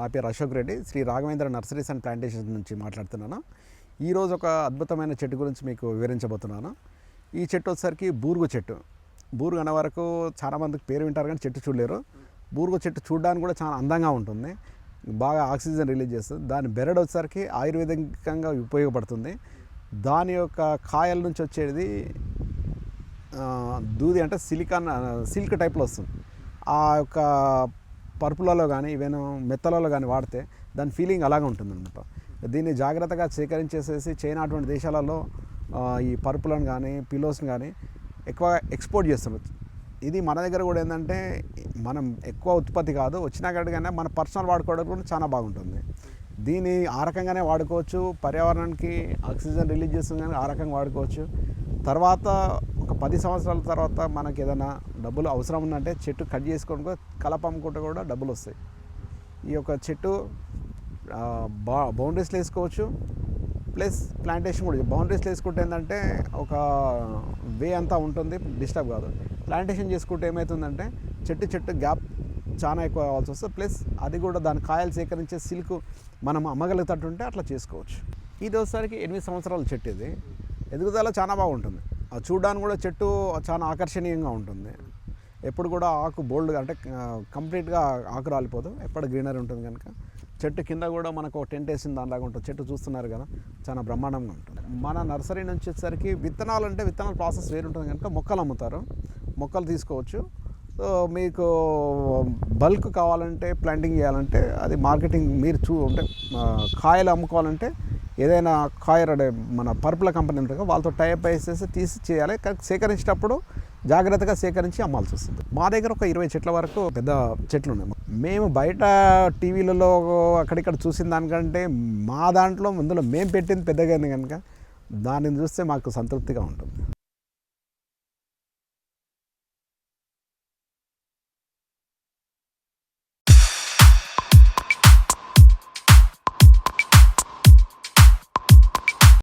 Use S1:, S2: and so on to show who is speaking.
S1: నా పేరు Ashok Reddy. Shri Raghavendra nurseries and plantations నుంచి మాట్లాడుతున్నాను. ఈరోజు ఒక అద్భుతమైన చెట్టు గురించి మీకు వివరించబోతున్నాను. ఈ చెట్టు వచ్చేసరికి బూరుగు చెట్టు. బూరుగు అనే వరకు చాలామందికి పేరు వింటారు కానీ చెట్టు చూడలేరు. బూరుగు చెట్టు చూడడానికి కూడా చాలా అందంగా ఉంటుంది. బాగా ఆక్సిజన్ రిలీజ్ చేస్తుంది. దాని బెరడు వచ్చేసరికి ఆయుర్వేదికంగా ఉపయోగపడుతుంది. దాని యొక్క కాయల నుంచి వచ్చేది దూది అంటే సిలికాన్ సిల్క్ టైప్లో వస్తుంది. ఆ యొక్క పరుపులలో కానీ ఏవైనా మెత్తలలో కానీ వాడితే దాని ఫీలింగ్ అలాగే ఉంటుందన్నమాట. దీన్ని జాగ్రత్తగా సేకరించేసేసి చైనా అటువంటి దేశాలలో ఈ పరుపులను కానీ పిలోస్ని కానీ ఎక్కువ ఎక్స్పోర్ట్ చేస్తున్నారు ఇది మన దగ్గర కూడా ఏంటంటే మనం ఎక్కువ ఉత్పత్తి కాదు వచ్చినా కానీ మన పర్సనల్ వాడుకోవడం కూడా చాలా బాగుంటుంది. దీన్ని ఆ రకంగానే వాడుకోవచ్చు పర్యావరణానికి ఆక్సిజన్ రిలీజ్ చేస్తుంది కానీ ఆ రకంగా వాడుకోవచ్చు. తర్వాత ఒక పది సంవత్సరాల తర్వాత మనకి ఏదైనా డబ్బులు అవసరం ఉందంటే చెట్టు కట్ చేసుకొని కూడా కలప అమ్ముకుంటే కూడా డబ్బులు వస్తాయి. ఈ యొక్క చెట్టు బా బౌండరీస్లో వేసుకోవచ్చు ప్లస్ ప్లాంటేషన్ కూడా బౌండరీస్లో వేసుకుంటే ఏంటంటే ఒక వే అంతా ఉంటుంది డిస్టర్బ్ కాదు. ప్లాంటేషన్ చేసుకుంటే ఏమవుతుందంటే చెట్టు చెట్టు గ్యాప్ చాలా ఎక్కువ కావాల్సి వస్తుంది. ప్లస్ అది కూడా దాని కాయలు సేకరించే సిల్క్ మనం అమ్మగలుగుతట్టుంటే అట్లా చేసుకోవచ్చు. ఇది ఒకసారికి ఎనిమిది సంవత్సరాల చెట్టు ఇది. ఎదుగుదల చాలా బాగుంటుంది. అది చూడడానికి కూడా చెట్టు చాలా ఆకర్షణీయంగా ఉంటుంది. ఎప్పుడు కూడా ఆకు బోల్డ్గా అంటే కంప్లీట్గా ఆకు రాలిపోదు. ఎప్పుడు గ్రీనరీ ఉంటుంది కనుక. చెట్టు కింద కూడా మనకు టెంట్ వేసిన దానిలాగా ఉంటుంది. చెట్టు చూస్తున్నారు కదా చాలా బ్రహ్మాండంగా ఉంటుంది. మన నర్సరీ నుంచి వచ్చేసరికి విత్తనాలు అంటే విత్తనాల ప్రాసెస్ వేరు ఉంటుంది కనుక మొక్కలు అమ్ముతారు. మొక్కలు తీసుకోవచ్చు. సో మీకు బల్క్ కావాలంటే ప్లాంటింగ్ చేయాలంటే అది మార్కెటింగ్ మీరు చూ అంటే కాయలు అమ్ముకోవాలంటే ఏదైనా కాయర్ అంటే మన పరుపుల కంపెనీ ఉంటుంది వాళ్ళతో టైప్ వేసేసి తీసి చేయాలి. కానీ సేకరించేటప్పుడు జాగ్రత్తగా సేకరించి అమ్మాల్సి వస్తుంది. మా దగ్గర ఒక ఇరవై చెట్ల వరకు పెద్ద చెట్లు ఉన్నాయి. మేము బయట టీవీలలో అక్కడిక్కడ చూసిన దానికంటే మా దాంట్లో ముందులో మేము పెట్టింది పెద్దగా కనుక దానిని చూస్తే మాకు సంతృప్తిగా ఉంటుంది.